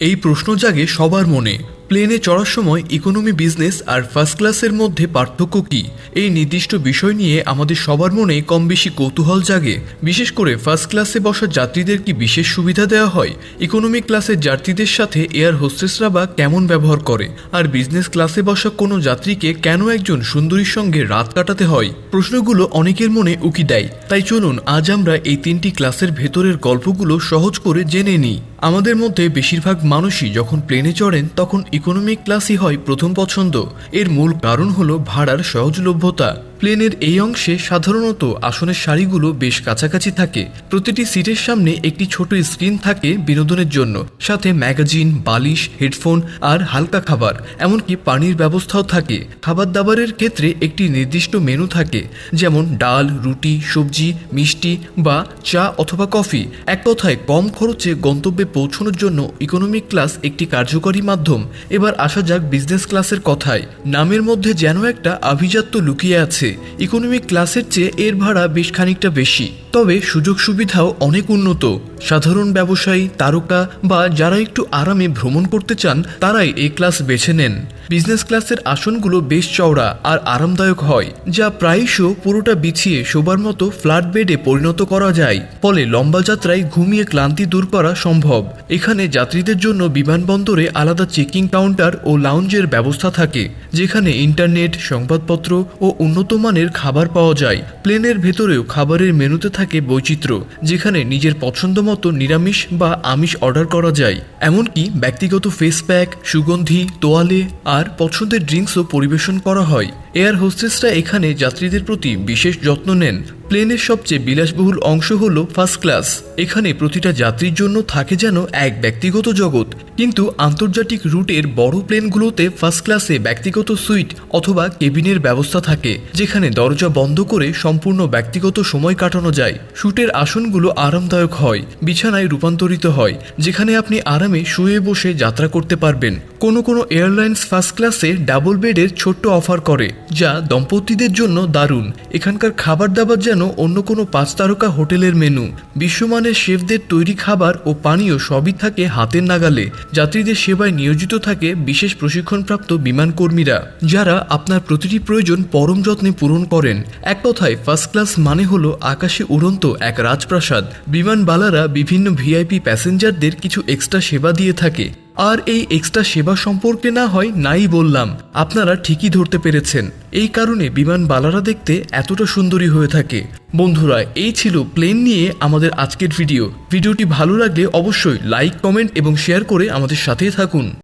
এই প্রশ্ন জাগে সবার মনে। প্লেনে চড়ার সময় ইকোনমি বিজনেস আর ফার্স্ট ক্লাসের মধ্যে পার্থক্য কি? এই নির্দিষ্ট বিষয় নিয়ে আমাদের সবার মনে কম বেশি কৌতূহল জাগে। বিশেষ করে ফার্স্ট ক্লাসে বসা যাত্রীদের কি বিশেষ সুবিধা দেওয়া হয়? ইকোনমি ক্লাসের যাত্রীদের সাথে এয়ার হোস্টেসরা বা কেমন ব্যবহার করে? আর বিজনেস ক্লাসে বসা কোনো যাত্রীকে কেন একজন সুন্দরীর সঙ্গে রাত কাটাতে হয়? প্রশ্নগুলো অনেকের মনে উকি দেয়। তাই চলুন আজ আমরা এই তিনটি ক্লাসের ভেতরের গল্পগুলো সহজ করে জেনে নিই। আমাদের মধ্যে বেশিরভাগ মানুষই যখন প্লেনে চড়েন, তখন ইকোনমিক ক্লাসই হয় প্রথম পছন্দ। এর মূল কারণ হলো ভাড়ার সহজলভ্যতা। প্লেনের এই অংশে সাধারণত আসনের সারিগুলো বেশ কাছাকাছি থাকে। প্রতিটি সিটের সামনে একটি ছোট স্ক্রিন থাকে বিনোদনের জন্য, সাথে ম্যাগাজিন, বালিশ, হেডফোন আর হালকা খাবার, এমনকি পানির ব্যবস্থাও থাকে। খাবার দাবারের ক্ষেত্রে একটি নির্দিষ্ট মেনু থাকে, যেমন ডাল, রুটি, সবজি, মিষ্টি বা চা অথবা কফি। এক কথায়, কম খরচে গন্তব্যে পৌঁছানোর জন্য ইকোনমিক ক্লাস একটি কার্যকরী মাধ্যম। এবার আসা যাক বিজনেস ক্লাসের কথায়। নামের মধ্যে যেন একটা আভিজাত্য লুকিয়ে আছে। ইকোনমিক ক্লাসের চেয়ে এর ভাড়া বেশ খানিকটা বেশি। তবে সুযোগ সুবিধাও অনেক উন্নত। সাধারণ ব্যবসায়ী, তারকা বা যারা একটু আরামে ভ্রমণ করতে চান, তারাই এই ক্লাস বেছে নেন। বিজনেস ক্লাসের আসনগুলো বেশ চওড়া আর আরামদায়ক হয়, যা প্রায়শ পুরোটা বিছিয়ে শোবার মতো ফ্ল্যাট বেডে পরিণত করা যায়। ফলে লম্বা যাত্রায় ঘুমিয়ে ক্লান্তি দূর করা সম্ভব। এখানে যাত্রীদের জন্য বিমানবন্দরে আলাদা চেকিং কাউন্টার ও লাউঞ্জের ব্যবস্থা থাকে, যেখানে ইন্টারনেট, সংবাদপত্র ও উন্নত মানের খাবার পাওয়া যায়। প্লেনের ভেতরেও খাবারের মেনুতে থাকে বৈচিত্র্য, যেখানে নিজের পছন্দ মতো নিরামিষ বা আমিষ অর্ডার করা যায়। এমনকি ব্যক্তিগত ফেস প্যাক সুগন্ধি, তোয়ালে আর পছন্দের ড্রিঙ্কসও পরিবেশন করা হয়। এয়ার হোস্টেসরা এখানে যাত্রীদের প্রতি বিশেষ যত্ন নেন। প্লেনের সবচেয়ে বিলাসবহুল অংশ হলো ফার্স্ট ক্লাস। এখানে প্রতিটা যাত্রীর জন্য থাকে যেন এক ব্যক্তিগত জগৎ। কিন্তু আন্তর্জাতিক রুটের বড় প্লেনগুলোতে ফার্স্ট ক্লাসে ব্যক্তিগত সুইট অথবা কেবিনের ব্যবস্থা থাকে, যেখানে দরজা বন্ধ করে সম্পূর্ণ ব্যক্তিগত সময় কাটানো যায়। শুটের আসনগুলো আরামদায়ক হয়, বিছানায় রূপান্তরিত হয়, যেখানে আপনি আরামে শুয়ে বসে যাত্রা করতে পারবেন। কোনো কোনো এয়ারলাইন্স ফার্স্ট ক্লাসে ডাবল বেডের ছোট্ট অফার করে, যা দম্পতিদের জন্য দারুণ। এখানকার খাবার দাবার যেন অন্য কোনো পাঁচ তারকা হোটেলের মেনু। বিশ্বমানের শেফদের তৈরি খাবার ও পানীয় সবই থাকে হাতের নাগালে। যাত্রীদের সেবায় নিয়োজিত থাকে বিশেষ প্রশিক্ষণপ্রাপ্ত বিমান কর্মীরা, যারা আপনার প্রতিটি প্রয়োজন পরম যত্নে পূরণ করেন। এক কথায় ফার্স্ট ক্লাস মানে হলো আকাশে উড়ন্ত এক রাজপ্রাসাদ। বিমানবালারা বিভিন্ন ভিআইপি প্যাসেঞ্জারদের কিছু এক্সট্রা সেবা দিয়ে থাকে। আর এই এক্সট্রা সেবা সম্পর্কে না হয় নাই বললাম। আপনারা ঠিকই ধরতে পেরেছেন। এই কারণে বিমান বালারা দেখতে এতটা সুন্দরী হয়ে থাকে। বন্ধুরা, এই ছিল প্লেন নিয়ে আমাদের আজকের ভিডিও ভিডিওটি ভালো লাগলে অবশ্যই লাইক কমেন্ট এবং শেয়ার করে আমাদের সাথেই থাকুন।